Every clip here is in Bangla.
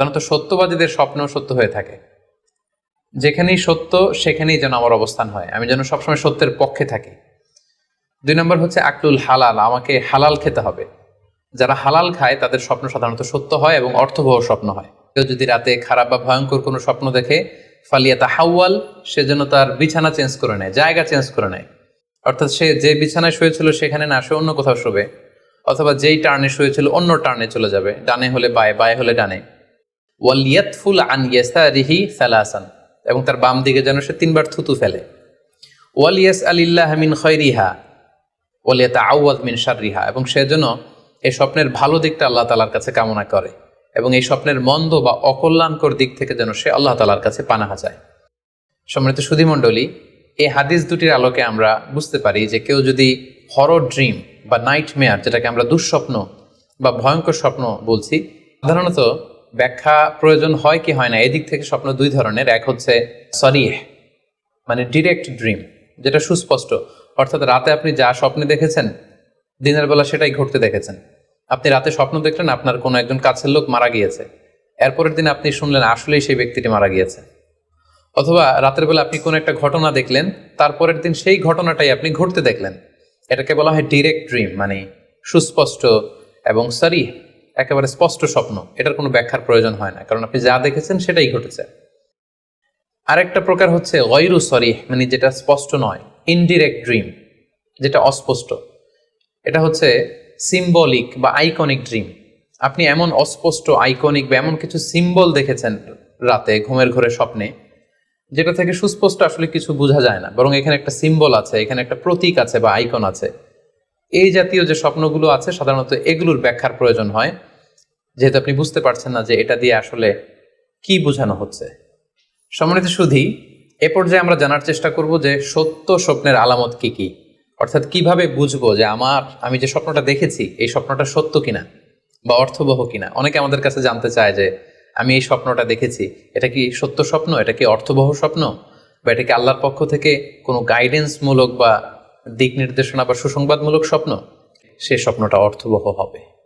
সাধারণত সত্যবাদীদের স্বপ্ন সত্য হয়ে থাকে। যেখানেই সত্য, সেখানেই যেন আমার অবস্থান হয়। আমি যেন সবসময় সত্যের পক্ষে থাকি। দুই নম্বর হচ্ছে আকলুল হালাল, আমাকে হালাল খেতে হবে। যারা হালাল খায়, তাদের স্বপ্ন সাধারণত সত্য হয় এবং অর্থবহ স্বপ্ন হয়। কেউ যদি রাতে খারাপ বা ভয়ঙ্কর কোনো স্বপ্ন দেখে ফালিয়াতা হাওয়াল সে যেন তার বিছানা চেঞ্জ করে নেয়, জায়গা চেঞ্জ করে নেয়। অর্থাৎ সে যে বিছানায় শুয়েছিল সেখানে না, সে অন্য কোথাও শোবে। অথবা যেই টার্নে শুয়েছিল অন্য টার্নে চলে যাবে। ডানে হলে বায়ে বায়ে হলে ডানে। ওয়ালিয়াতফুল আন ইয়াসারিহি সালাসান, এবং তার বাম দিকে যেন সে তিনবার থুতু ফেলে। ওয়ালিয়াস আলিল্লাহ মিন খৈরিহা ওয়ালিয়াতা আউয়াদ মিন শাররিহা, এবং সে যেন এই স্বপ্নের ভালো দিকটা আল্লাহ তালার কাছে কামনা করে, এবং এই স্বপ্নের মন্দ বা অকল্যাণকর দিক থেকে যেন সে আল্লাহ তালার কাছে পানাহা যায় সম্মানিত সুধীমণ্ডলী, এই হাদিস দুটির আলোকে আমরা বুঝতে পারি যে কেউ যদি হরর ড্রিম বা নাইট মেয়ার যেটাকে আমরা দুঃস্বপ্ন বা ভয়ঙ্কর স্বপ্ন বলছি, সাধারণত ব্যাখ্যা প্রয়োজন হয় কি হয় না, এদিক থেকে স্বপ্ন দুই ধরনের। এক হচ্ছে সরিহ মানে ডিরেক্ট ড্রিম যেটা সুস্পষ্ট। অর্থাৎ রাতে আপনি যা স্বপ্নে দেখেছেন, দিনের বেলা সেটাই ঘটতে দেখেছেন। আপনি রাতে স্বপ্ন দেখলেন, আপনার কোনো একজন কাছের লোক মারা গিয়েছে। এরপরের দিন আপনি শুনলেন, আসলেই সেই ব্যক্তিটি মারা গিয়েছে। অথবা রাতের বেলা আপনি কোনো একটা ঘটনা দেখলেন, তারপরের দিন সেই ঘটনাটাই আপনি ঘটতে দেখলেন। এটাকে বলা হয় ডিরেক্ট ড্রিম মানে সুস্পষ্ট এবং সরি একেবারে স্পষ্ট স্বপ্ন। এটার কোনো ব্যাখ্যার প্রয়োজন হয় না। কারণ আপনি যা দেখেছেন সেটাই ঘটেছে। আরেকটা প্রকার হচ্ছে গয়রু সরি মানে যেটা স্পষ্ট নয় ইনডিরেক্ট ড্রিম যেটা অস্পষ্ট। এটা হচ্ছে সিম্বলিক বা আইকনিক ড্রিম আপনি এমন অস্পষ্ট আইকনিক বা এমন কিছু সিম্বল দেখেছেন রাতে, ঘুমের ঘরে স্বপ্নে, যেটা থেকে সুস্পষ্ট আসলে কিছু বোঝা যায় না। বরং এখানে একটা সিম্বল আছে, এখানে একটা প্রতীক আছে বা আইকন আছে। এই জাতীয় যে স্বপ্নগুলো আছে, সাধারণত এগুলোর ব্যাখ্যার প্রয়োজন হয়। যেহেতু আপনি বুঝতে পারছেন না যে এটা দিয়ে আসলে কি বোঝানো হচ্ছে। সম্মানিত সুধী, এ পর্যায়ে আমরা জানার চেষ্টা করব যে সত্য স্বপ্নের আলামত কি কি? অর্থাৎ কীভাবে বুঝব যে আমার, আমি যে স্বপ্নটা দেখেছি, এই স্বপ্নটা সত্য কিনা বা অর্থবহ কিনা? অনেকে আমাদের কাছে জানতে চায় যে আমি এই স্বপ্নটা দেখেছি, এটা কি সত্য স্বপ্ন? এটা কি অর্থবহ স্বপ্ন? বা এটা কি আল্লাহর পক্ষ থেকে কোনো গাইডেন্সমূলক বা দিক নির্দেশনা বা সুসংবাদমূলক স্বপ্ন? সে স্বপ্নটা অর্থবহ হবে।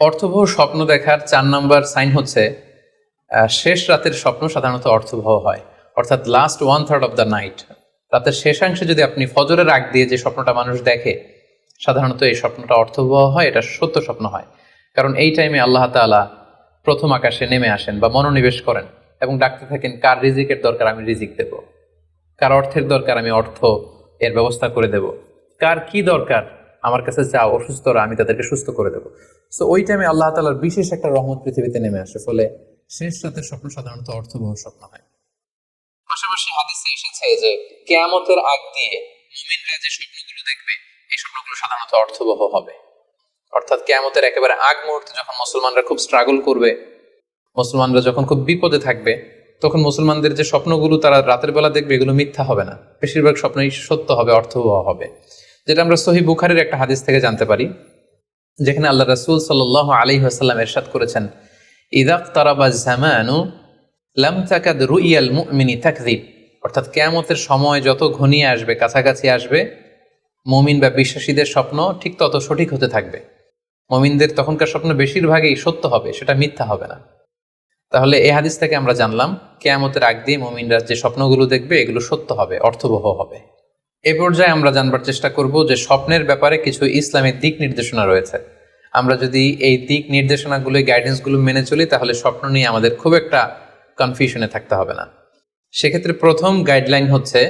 অর্থবহ স্বপ্ন দেখার চার নাম্বার সাইন হচ্ছে শেষ রাতের স্বপ্ন সাধারণত অর্থবহ হয়। অর্থাৎ last one third of the night রাতের শেষাংশে যদি আপনি ফজরের আগ দিয়ে যে স্বপ্নটা মানুষ দেখে, সাধারণত এই স্বপ্নটা অর্থবহ হয়, এটা সত্য স্বপ্ন হয়। কারণ এই টাইমে আল্লাহ তাআলা প্রথম আকাশে নেমে আসেন বা মনোনিবেশ করেন এবং ডাকতে থাকেন, কার রিজিকের দরকার আমি রিজিক দেব? কার অর্থের দরকার আমি অর্থ এর ব্যবস্থা করে দেব? কার কি দরকার আমার কাছে যাও অসুস্থরা আমি তাদেরকে সুস্থ করে দেবো। সো ওই টাইমে আল্লাহ তালার বিশেষ একটা রহমত পৃথিবীতে নেমে আসে, ফলে শেষ রাতের স্বপ্ন সাধারণত অর্থবহ স্বপ্ন হয়। পাশাপাশি হাদিসে এসেছে যে, কেয়ামতের আগ দিয়ে মুমিনরা যে স্বপ্নগুলো দেখবে, এই স্বপ্নগুলো সাধারণত অর্থবহ হবে। অর্থাৎ কেয়ামতের একেবারে আগ মুহূর্তে যখন মুসলমানরা খুব স্ট্রাগল করবে, মুসলমানরা যখন খুব বিপদে থাকবে, তখন মুসলমানদের যে স্বপ্নগুলো তারা রাতের বেলা দেখবে, এগুলো মিথ্যা হবে না। বেশিরভাগ স্বপ্নই সত্য হবে, অর্থবহ হবে। যেটা আমরা সহি বুখারের একটা হাদিস থেকে জানতে পারি, যেখানে আল্লাহ রাসূল সাল্লাল্লাহু আলাইহি ওয়াসাল্লাম এরশাদ করেছেন ইদাক তারাবা লাম তাকাদ রুইয়াল অর্থাৎ কেয়ামতের সময় যত ঘনিয়ে আসবে, কাছাকাছি আসবে, মমিন বা বিশ্বাসীদের স্বপ্ন ঠিক তত সঠিক হতে থাকবে। মমিনদের তখনকার স্বপ্ন বেশিরভাগই সত্য হবে, সেটা মিথ্যা হবে না। তাহলে এই হাদিস থেকে আমরা জানলাম, কেয়ামতের আগ দিয়ে মমিনরা যে স্বপ্নগুলো দেখবে, এগুলো সত্য হবে, অর্থবহ হবে। এ পর্যায়ে আমরা জানবার চেষ্টা করব যে স্বপ্নের ব্যাপারে কিছু ইসলামিক দিক নির্দেশনা রয়েছে। আমরা যদি এই দিক নির্দেশনাগুলো গাইডেন্সগুলো মেনে চলি, তাহলে স্বপ্ন নিয়ে আমাদের খুব একটা কনফিউশনে থাকতে হবে না। সেক্ষেত্রে প্রথম গাইডলাইন হচ্ছে